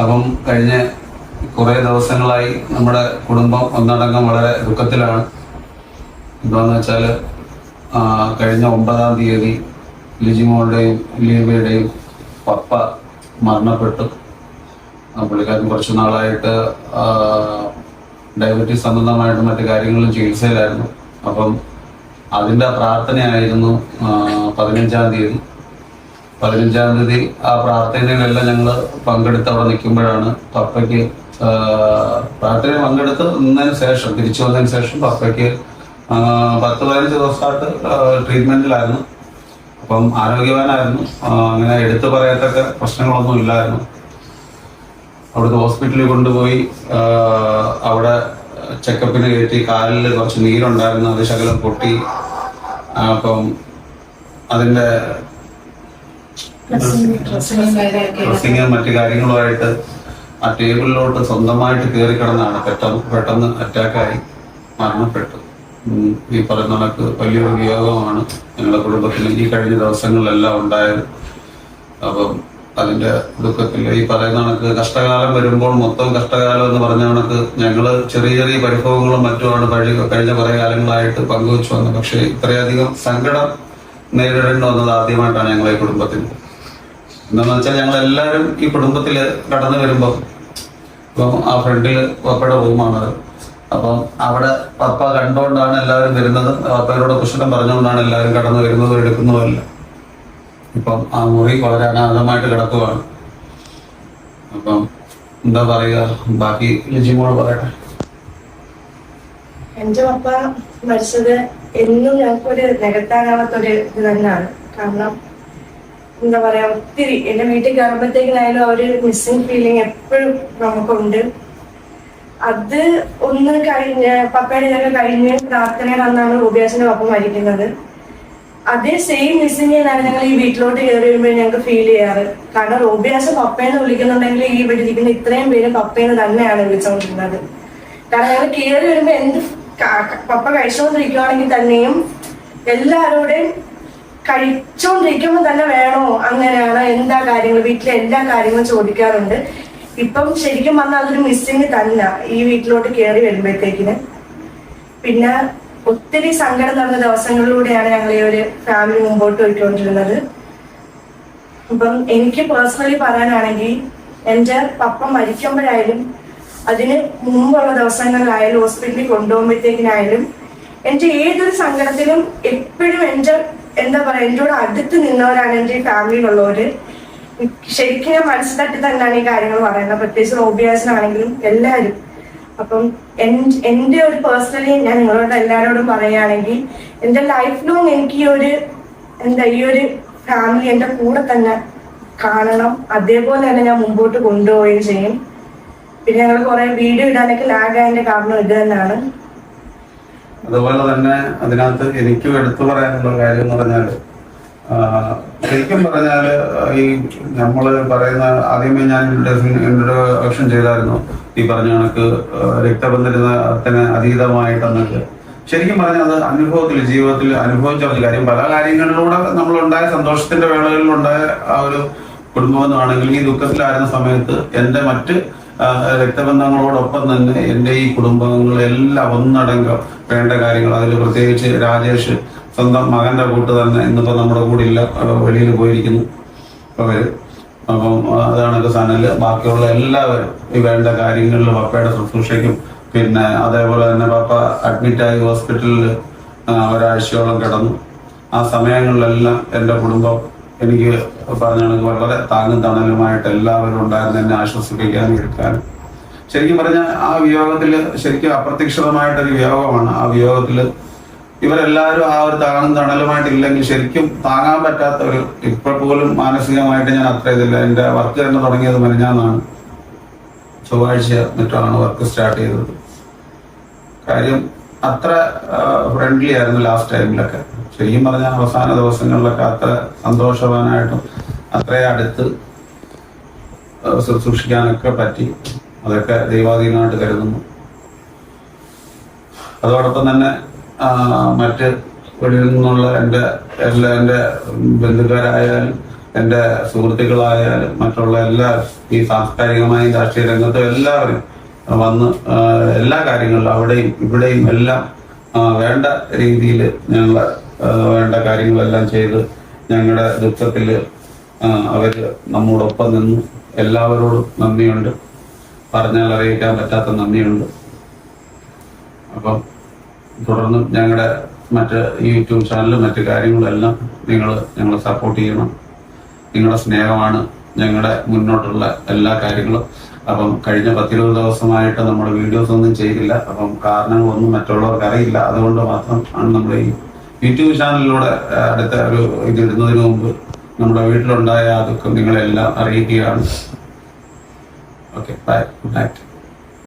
അപ്പം കഴിഞ്ഞ കുറേ ദിവസങ്ങളായി നമ്മുടെ കുടുംബം ഒന്നടങ്കം വളരെ ദുഃഖത്തിലാണ്. എന്താണെന്ന് വെച്ചാൽ കഴിഞ്ഞ ഒമ്പതാം തീയതി ലിജിമോളുടെയും ലീബയുടെയും പപ്പ മരണപ്പെട്ടു. പുള്ളിക്കാരൻ കുറച്ചു നാളായിട്ട് ഡയബറ്റീസ് സംബന്ധമായിട്ട് മറ്റു കാര്യങ്ങളും ചികിത്സയിലായിരുന്നു. അപ്പം അതിന്റെ പ്രാർത്ഥനയായിരുന്നു പതിനഞ്ചാം തീയതി. പതിനഞ്ചാം തീയതി ആ പ്രാർത്ഥനയിലെല്ലാം ഞങ്ങൾ പങ്കെടുത്ത് അവിടെ നിൽക്കുമ്പോഴാണ് പപ്പയ്ക്ക് പ്രാർത്ഥന പങ്കെടുത്ത് നിന്നതിന് ശേഷം തിരിച്ചു വന്നതിന് ശേഷം പപ്പയ്ക്ക് പത്ത് പതിനഞ്ച് ദിവസമായിട്ട് ട്രീറ്റ്മെന്റിലായിരുന്നു അപ്പം ആരോഗ്യവാനായിരുന്നു. അങ്ങനെ എടുത്തു പറയത്തക്ക പ്രശ്നങ്ങളൊന്നും ഇല്ലായിരുന്നു. അവിടുത്തെ ഹോസ്പിറ്റലിൽ കൊണ്ടുപോയി അവിടെ ചെക്കപ്പിന് കയറ്റി കാലിൽ കുറച്ച് നീരുണ്ടായിരുന്നു അത് ശകലം പൊട്ടി. അപ്പം അതിന്റെ ഡ്രസ്സിങ്ങും മറ്റു കാര്യങ്ങളുമായിട്ട് ആ ടേബിളിലോട്ട് സ്വന്തമായിട്ട് കയറി കിടന്നാണ്. പെട്ടെന്ന് പെട്ടെന്ന് അറ്റാക്കായി മരണപ്പെട്ടു. ഈ പറയുന്ന കണക്ക് വലിയൊരു വിയോഗമാണ്. ഞങ്ങളുടെ കുടുംബത്തിൽ ഈ കഴിഞ്ഞ ദിവസങ്ങളിലെല്ലാം ഉണ്ടായത്. അപ്പം അതിന്റെ ദുഃഖത്തിൽ ഈ പറയുന്ന കണക്ക് കഷ്ടകാലം വരുമ്പോൾ മൊത്തം കഷ്ടകാലം എന്ന് പറഞ്ഞ കണക്ക് ഞങ്ങൾ ചെറിയ ചെറിയ പരിഭവങ്ങളും മറ്റുമാണ് കഴി കഴിഞ്ഞ കുറെ കാലങ്ങളായിട്ട് പങ്കുവച്ചു വന്നത്. പക്ഷേ ഇത്രയധികം സങ്കടം നേരിടേണ്ടി വന്നത് ആദ്യമായിട്ടാണ് ഞങ്ങളെ കുടുംബത്തിൽ. എന്താണെന്ന് വെച്ചാൽ ഞങ്ങൾ എല്ലാവരും ഈ കുടുംബത്തിൽ കടന്നു വരുമ്പോൾ ഇപ്പം ആ ഫ്രണ്ടിൽ പപ്പയുടെ റൂമാണത്. അപ്പം അവിടെ പപ്പ കണ്ടുകൊണ്ടാണ് എല്ലാവരും വരുന്നത്. പപ്പയോട് കുശലം പറഞ്ഞുകൊണ്ടാണ് എല്ലാവരും കടന്നു വരുന്നതും. എടുക്കുന്നതുമല്ല ഇപ്പം ആ മുറി വളരെ അനാഥമായിട്ട് കിടക്കുകയാണ് അപ്പം എന്താ പറയുക? ബാക്കി ലിജിമോൾ പറയട്ടെ. എന്റെ പപ്പ മരിച്ചത് എന്നും ഞങ്ങൾക്കൊരു നികത്താനാവാത്തൊരു ഇത് തന്നെയാണ്. കാരണം എന്താ പറയാ ഒത്തിരി എന്റെ വീട്ടിൽ കയറുമ്പോഴത്തേക്കിനായാലും ആ ഒരു മിസ്സിങ് ഫീലിംഗ് എപ്പോഴും നമുക്കുണ്ട്. അത് ഒന്ന് കഴിഞ്ഞ് പപ്പയുടെ ഇതൊക്കെ കഴിഞ്ഞ് പ്രാർത്ഥനയുടെ അന്നാണ് ഉപയോഗിച്ചിന്റെ പപ്പ മരിക്കുന്നത്. അതേ സെയിം മിസ്സിങ് ആണ് ഞങ്ങൾ ഈ വീട്ടിലോട്ട് കയറി വരുമ്പോൾ ഞങ്ങൾക്ക് ഫീൽ ചെയ്യാറ്. കാരണം റോബിയാസ് പപ്പയെന്ന് വിളിക്കുന്നുണ്ടെങ്കിൽ ഈ ഇവിടെ ഇരിക്കുന്ന ഇത്രയും പേര് പപ്പയെന്ന് തന്നെയാണ് വിളിച്ചുകൊണ്ടിരുന്നത് കാരണം ഞങ്ങൾ കയറി വരുമ്പോൾ എന്ത് പപ്പ കഴിച്ചുകൊണ്ടിരിക്കുവാണെങ്കിൽ തന്നെയും എല്ലാവരോടെയും കഴിച്ചോണ്ടിരിക്കുമ്പോൾ തന്നെ വേണോ? അങ്ങനെയാണ് എന്താ കാര്യങ്ങൾ വീട്ടിലെ എല്ലാ കാര്യങ്ങളും ചോദിക്കാറുണ്ട്. ഇപ്പം ശരിക്കും പറഞ്ഞാൽ അതൊരു മിസ്സിങ് തന്നെ ഈ വീട്ടിലോട്ട് കയറി വരുമ്പോഴത്തേക്കിന്. പിന്നെ ഒത്തിരി സങ്കടം നിറഞ്ഞ ദിവസങ്ങളിലൂടെയാണ് ഞങ്ങൾ ഈ ഒരു ഫാമിലി മുമ്പോട്ട് പോയിക്കൊണ്ടിരുന്നത്. അപ്പം എനിക്ക് പേഴ്സണലി പറയാനാണെങ്കിൽ എന്റെ പപ്പ മരിക്കുമ്പോഴായാലും അതിന് മുമ്പുള്ള ദിവസങ്ങളിലായാലും ഹോസ്പിറ്റലിൽ കൊണ്ടുപോകുമ്പോഴത്തേക്കിനായാലും എന്റെ ഏതൊരു സങ്കടത്തിലും എപ്പോഴും എന്റെ എന്താ പറയാ എന്റെ കൂടെ അടുത്ത് നിന്നവരാണ് എന്റെ ഈ ഫാമിലിയിലുള്ളവര് ശരിക്കും ഞാൻ മനസ്സിലാക്കി തന്നെയാണ് ഈ കാര്യങ്ങൾ പറയുന്നത്. പ്രത്യേകിച്ച് റോബിയാസിനാണെങ്കിലും എല്ലാവരും. അപ്പം എന്റെ ഒരു പേഴ്സണലി ഞാൻ നിങ്ങളോട് എല്ലാവരോടും പറയുകയാണെങ്കിൽ എന്റെ ലൈഫ് ലോങ് എനിക്ക് ഈ ഒരു എന്താ ഈ ഒരു ഫാമിലി എന്റെ കൂടെ തന്നെ കാണണം. അതേപോലെ തന്നെ ഞാൻ മുമ്പോട്ട് കൊണ്ടുപോവുകയും ചെയ്യും. പിന്നെ ഞങ്ങൾ കുറെ വീഡിയോ ഇടാനൊക്കെ ലാഗ് ആയതിന്റെ കാരണം ഇത് തന്നെയാണ്. അതുപോലെ തന്നെ അതിനകത്ത് എനിക്കും എടുത്തു പറയാനുള്ള കാര്യം എന്ന് പറഞ്ഞാൽ ആ, ശരിക്കും പറഞ്ഞാൽ ഈ നമ്മൾ പറയുന്ന ആദ്യമേ ഞാൻ ഇൻട്രൊഡക്ഷൻ ചെയ്തായിരുന്നു ഈ പറഞ്ഞ കണക്ക് രക്തബന്ധത്തിന് അതീതമായിട്ടെന്നൊക്കെ. ശരിക്കും പറഞ്ഞാൽ അത് അനുഭവത്തിൽ ജീവിതത്തിൽ അനുഭവിച്ച ഒരു കാര്യം. പല കാര്യങ്ങളിലൂടെ നമ്മൾ ഉണ്ടായ സന്തോഷത്തിന്റെ വേളകളിലുണ്ടായ ആ ഒരു കുടുംബം എന്നാണെങ്കിൽ ഈ ദുഃഖത്തിലായിരുന്ന സമയത്ത് എന്റെ മറ്റ് രക്തബന്ധങ്ങളോടൊപ്പം തന്നെ എന്റെ ഈ കുടുംബങ്ങളെല്ലാം ഒന്നടങ്കം വേണ്ട കാര്യങ്ങൾ അതിൽ പ്രത്യേകിച്ച് രാജേഷ് സ്വന്തം മകന്റെ കൂട്ട് തന്നെ ഇന്നിപ്പോ നമ്മുടെ കൂടെ ഇല്ല വെളിയിൽ പോയിരിക്കുന്നു. അവർ. അപ്പം അതാണ് സാനൽ ബാക്കിയുള്ള എല്ലാവരും ഈ വേണ്ട കാര്യങ്ങളിൽ പപ്പയുടെ ശുശ്രൂഷയ്ക്കും പിന്നെ അതേപോലെ തന്നെ പപ്പ അഡ്മിറ്റായി ഹോസ്പിറ്റലിൽ ഒരാഴ്ചയോളം കിടന്നു. ആ സമയങ്ങളിലെല്ലാം എന്റെ കുടുംബം എനിക്ക് പറഞ്ഞ വളരെ താങ്ങും തണലുമായിട്ട് എല്ലാവരും ഉണ്ടായിരുന്നു എന്നെ ആശ്വസിപ്പിക്കാനും എടുക്കാനും ശരിക്കും പറഞ്ഞാൽ ആ വിയോഗത്തിൽ ശരിക്കും അപ്രതീക്ഷിതമായിട്ടൊരു വിയോഗമാണ് ആ വിയോഗത്തിൽ ഇവരെല്ലാവരും ആ ഒരു താങ്ങും തണലുമായിട്ടില്ലെങ്കിൽ ശരിക്കും താങ്ങാൻ പറ്റാത്ത ഒരു ഇപ്പോൾ പോലും മാനസികമായിട്ട് ഞാൻ അത്ര ഇതില്ല. എന്റെ വർക്ക് തന്നെ തുടങ്ങിയത് മെനഞ്ഞാന്നാണ്. ചൊവ്വാഴ്ച മറ്റാണ് വർക്ക് സ്റ്റാർട്ട് ചെയ്തത്. കാര്യം അത്ര ഫ്രണ്ട്ലി ആയിരുന്നു ലാസ്റ്റ് ടൈമിലൊക്കെ ശരിക്കും പറഞ്ഞാൽ അവസാന ദിവസങ്ങളിലൊക്കെ അത്ര സന്തോഷവാനായിട്ടും അത്രയും അടുത്ത് ശുശ്രൂഷിക്കാനൊക്കെ പറ്റി. അതൊക്കെ ദൈവാധീനമായിട്ട് കരുതുന്നു. അതോടൊപ്പം തന്നെ മറ്റ് വെളിയിൽ നിന്നുള്ള എന്റെ എല്ലാ എന്റെ ബന്ധുക്കാരായാലും എന്റെ സുഹൃത്തുക്കളായാലും മറ്റുള്ള എല്ലാ ഈ സാംസ്കാരികമായും രാഷ്ട്രീയ രംഗത്തും എല്ലാവരും വന്ന് എല്ലാ കാര്യങ്ങളിലും അവിടെയും ഇവിടെയും എല്ലാം വേണ്ട രീതിയിൽ ഞങ്ങൾ വേണ്ട കാര്യങ്ങളെല്ലാം ചെയ്ത് ഞങ്ങളുടെ ദുഃഖത്തിൽ അവർ നമ്മോടൊപ്പം നിന്ന്. എല്ലാവരോടും നന്ദിയുണ്ട്. പറഞ്ഞാൽ അറിയിക്കാൻ പറ്റാത്ത നന്ദിയുണ്ട്. അപ്പം തുടർന്നും ഞങ്ങളുടെ മറ്റ് യൂട്യൂബ് ചാനലും മറ്റു കാര്യങ്ങളെല്ലാം നിങ്ങൾ ഞങ്ങളെ സപ്പോർട്ട് ചെയ്യണം. നിങ്ങളുടെ സ്നേഹമാണ് ഞങ്ങളുടെ മുന്നോട്ടുള്ള എല്ലാ കാര്യങ്ങളും. അപ്പം കഴിഞ്ഞ പത്തിരുപത് ദിവസമായിട്ട് നമ്മൾ വീഡിയോസ് ഒന്നും ചെയ്തില്ല. അപ്പം കാരണങ്ങളൊന്നും മറ്റുള്ളവർക്ക് അറിയില്ല. അതുകൊണ്ട് മാത്രം ആണ് നമ്മൾ ഈ യൂട്യൂബ് ചാനലിലൂടെ അടുത്ത ഒരു ഇത് ഇടുന്നതിന് മുമ്പ് നമ്മുടെ വീട്ടിലുണ്ടായ ദുഃഖം നിങ്ങളെല്ലാം അറിയിക്കുകയാണ്. Okay bye. Good night.